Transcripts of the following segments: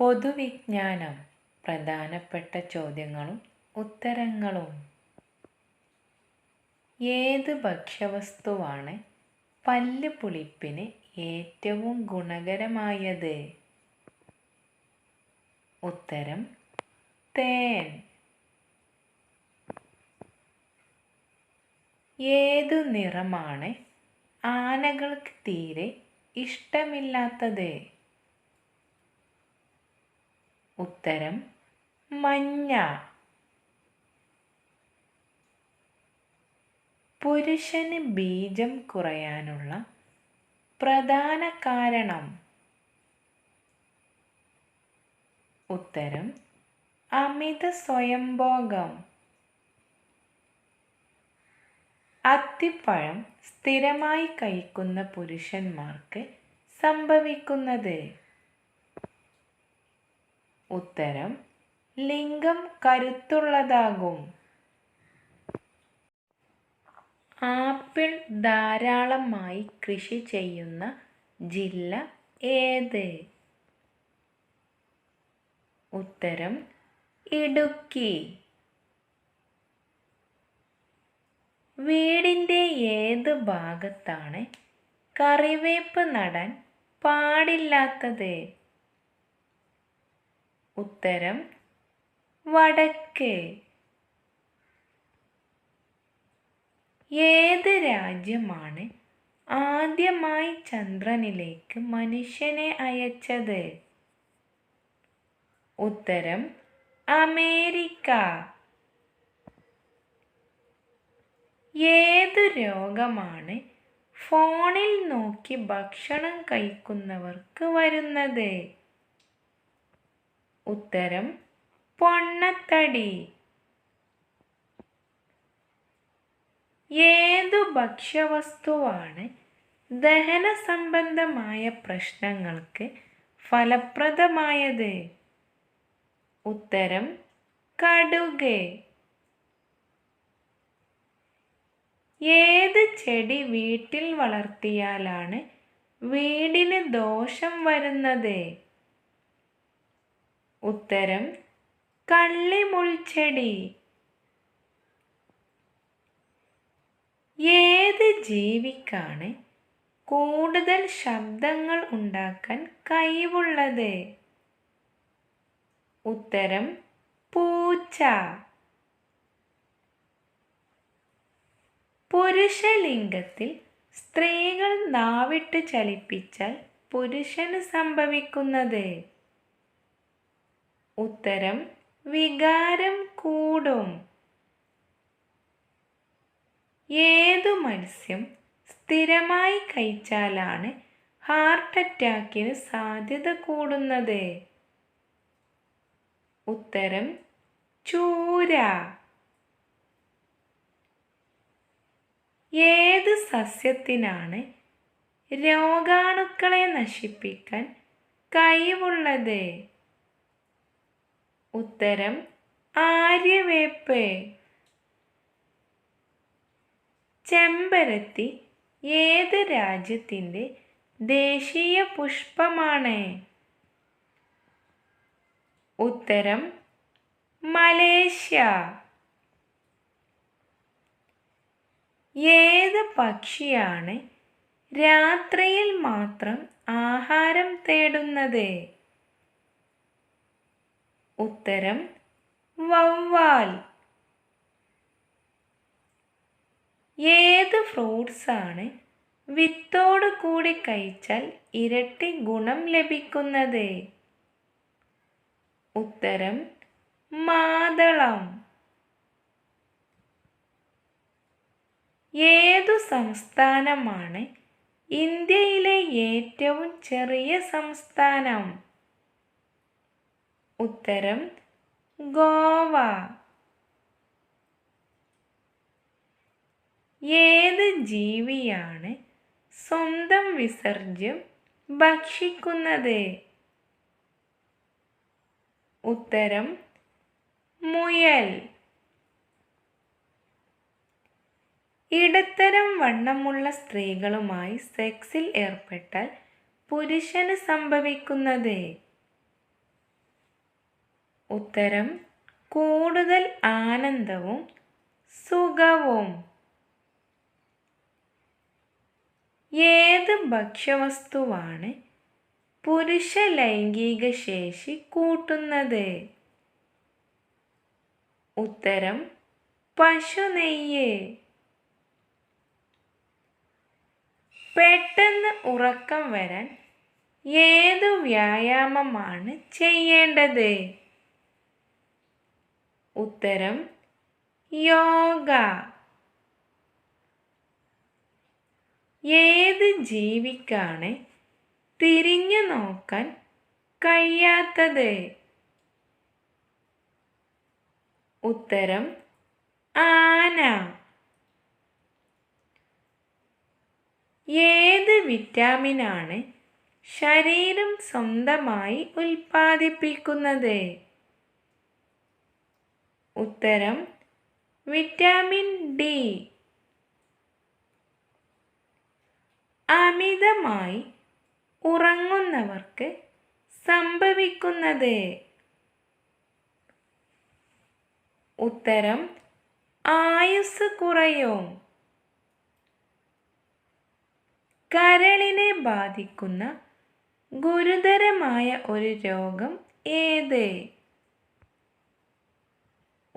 പൊതുവിജ്ഞാനം പ്രധാനപ്പെട്ട ചോദ്യങ്ങളും ഉത്തരങ്ങളും. ഏത് ഭക്ഷ്യവസ്തുവാണ് പല്ല് പുളിപ്പിന് ഏറ്റവും ഗുണകരമായത്? ഉത്തരം തേൻ. ഏതു നിറമാണ് ആനകൾക്ക് തീരെ ഇഷ്ടമില്ലാത്തത്? ഉത്തരം മഞ്ഞ. പുരുഷന് ബീജം കുറയാനുള്ള പ്രധാന കാരണം. ഉത്തരം അമിത സ്വയംഭോഗം. അത്തിപ്പഴം സ്ഥിരമായി കഴിക്കുന്ന പുരുഷന്മാർക്ക് സംഭവിക്കുന്നത് ഉത്തരം ലിംഗം കരുത്തുള്ളതാകും. ആപ്പിൾ ധാരാളമായി കൃഷി ചെയ്യുന്ന ജില്ല ഏത്? ഉത്തരം ഇടുക്കി. വീടിന്റെ ഏത് ഭാഗത്താണ് കറിവേപ്പ് നടാൻ പാടില്ലാത്തത്? ഉത്തരം വടക്ക്. ഏത് രാജ്യമാണ് ആദ്യമായി ചന്ദ്രനിലേക്ക് മനുഷ്യനെ അയച്ചത്? ഉത്തരം അമേരിക്ക. ഏതു രോഗമാണ് ഫോണിൽ നോക്കി ഭക്ഷണം കഴിക്കുന്നവർക്ക് വരുന്നത്? ഉത്തരം പൊണ്ണത്തടി. ഏതു ഭക്ഷ്യവസ്തുവാണ് ദഹന സംബന്ധമായ പ്രശ്നങ്ങൾക്ക് ഫലപ്രദമായത്? ഉത്തരം കടുക്. ഏത് ചെടി വീട്ടിൽ വളർത്തിയാലാണ് വീടിന് ദോഷം വരുന്നത്? ഉത്തരം കള്ളിമുൾച്ചെടി. ഏത് ജീവിക്കാണ് കൂടുതൽ ശബ്ദങ്ങൾ ഉണ്ടാക്കാൻ കഴിവുള്ളത്? ഉത്തരം പൂച്ച. പുരുഷലിംഗത്തിൽ സ്ത്രീകൾ നാവിട്ട് ചലിപ്പിച്ചാൽ പുരുഷന് സംഭവിക്കുന്നത്? ഉത്തരം വികാരം കൂടും. ഏതു മത്സ്യം സ്ഥിരമായി കഴിച്ചാലാണ് ഹാർട്ട് അറ്റാക്കിന് സാധ്യത കൂടുന്നത്? ഉത്തരം ചൂര. ഏത് സസ്യത്തിനാണ് രോഗാണുക്കളെ നശിപ്പിക്കാൻ കഴിവുള്ളത്? ഉത്തരം ആര്യവേപ്പ്. ചെമ്പരത്തി ഏത് രാജ്യത്തിന്റെ ദേശീയ പുഷ്പമാണ്? ഉത്തരം മലേഷ്യ. ഏത് പക്ഷിയാണ് രാത്രിയിൽ മാത്രം ആഹാരം തേടുന്നത്? ഉത്തരം വവ്വാൽ. ഏത് ഫ്രൂട്ട്സ് ആണ് വിത്തോട് കൂടി കഴിച്ചാൽ ഇരട്ടി ഗുണം ലഭിക്കുന്നത്? ഉത്തരം മാതളം. ഏതു സംസ്ഥാനമാണ് ഇന്ത്യയിലെ ഏറ്റവും ചെറിയ സംസ്ഥാനം? ഉത്തരം ഗോവ. ഏത് ജീവിയാണ് സ്വന്തം വിസർജ്യം ഭക്ഷിക്കുന്നത്? ഉത്തരം മുയൽ. ഇടത്തരം വണ്ണമുള്ള സ്ത്രീകളുമായി സെക്സിൽ ഏർപ്പെട്ടാൽ പുരുഷന് സംഭവിക്കുന്നത്? ഉത്തരം കൂടുതൽ ആനന്ദവും സുഖവും. ഏത് ഭക്ഷ്യവസ്തുവാണ് പുരുഷ ലൈംഗിക ശേഷി കൂട്ടുന്നത്? ഉത്തരം പശുനെയ്യ് പെട്ടെന്ന് ഉറക്കം വരാൻ ഏതു വ്യായാമമാണ് ചെയ്യേണ്ടത്? ഉത്തരം യോഗ. ഏത് ജീവിക്കാണ് തിരിഞ്ഞു നോക്കാൻ കഴിയാത്തത്? ഉത്തരം ആന. ഏത് വിറ്റാമിനാണ് ശരീരം സ്വന്തമായി ഉൽപ്പാദിപ്പിക്കുന്നത്? ഉത്തരം വിറ്റാമിൻ ഡി. അമിതമായി ഉറങ്ങുന്നവർക്ക് സംഭവിക്കുന്നത്. ഉത്തരം ആയുസ് കുറയും. കരളിനെ ബാധിക്കുന്ന ഗുരുതരമായ ഒരു രോഗം ഏത്?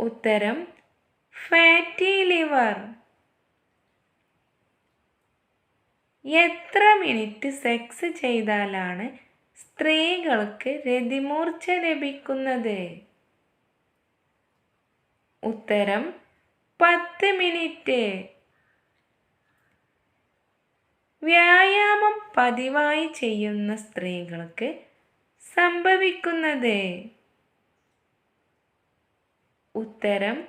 ഉത്തരം ഫാറ്റി ലിവർ എത്ര മിനിറ്റ് സെക്സ് ചെയ്താലാണ് സ്ത്രീകൾക്ക് രതിമൂർച്ച ലഭിക്കുന്നത്? ഉത്തരം പത്ത് മിനിറ്റ് വ്യായാമം പതിവായി ചെയ്യുന്ന സ്ത്രീകൾക്ക് സംഭവിക്കുന്നത്? ഉത്തരം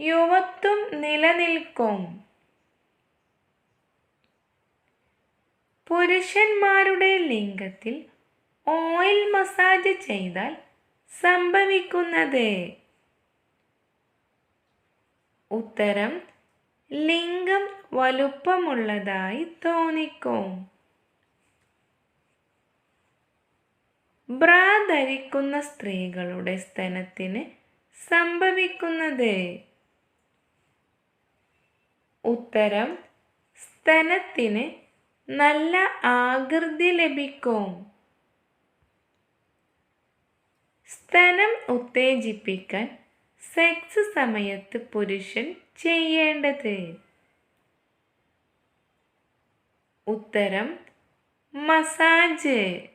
യുവത്വം നിലനിൽക്കും. പുരുഷന്മാരുടെ ലിംഗത്തിൽ ഓയിൽ മസാജ് ചെയ്താൽ സംഭവിക്കുന്നത്. ഉത്തരം ലിംഗം വലുപ്പമുള്ളതായി തോന്നിക്കും. ബ്രാ ധരിക്കുന്ന സ്ത്രീകളുടെ സ്തനത്തിന് സംഭവിക്കുന്നത്. ഉത്തരം സ്തനത്തിന് നല്ല ആകൃതി ലഭിക്കും. സ്തനം ഉത്തേജിപ്പിക്കാൻ സെക്സ് സമയത്ത് പുരുഷൻ ചെയ്യേണ്ടത്. ഉത്തരം മസാജ്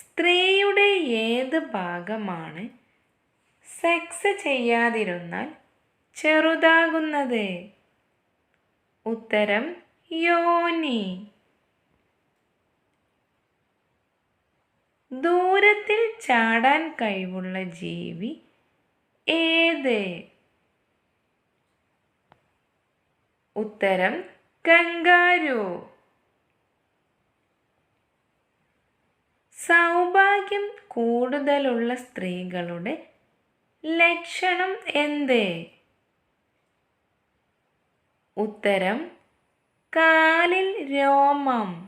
സ്ത്രീയുടെ ഏത് ഭാഗമാണ് സെക്സ് ചെയ്യാതിരുന്നാൽ ചെറുതാകുന്നത്? ഉത്തരം യോനി. ദൂരത്തിൽ ചാടാൻ കഴിവുള്ള ജീവി ഏത്? ഉത്തരം കങ്കാരു സൗഭാഗ്യം കൂടുതലുള്ള സ്ത്രീകളുടെ ലക്ഷണം എന്ത്? ഉത്തരം കാലിൽ രോമം.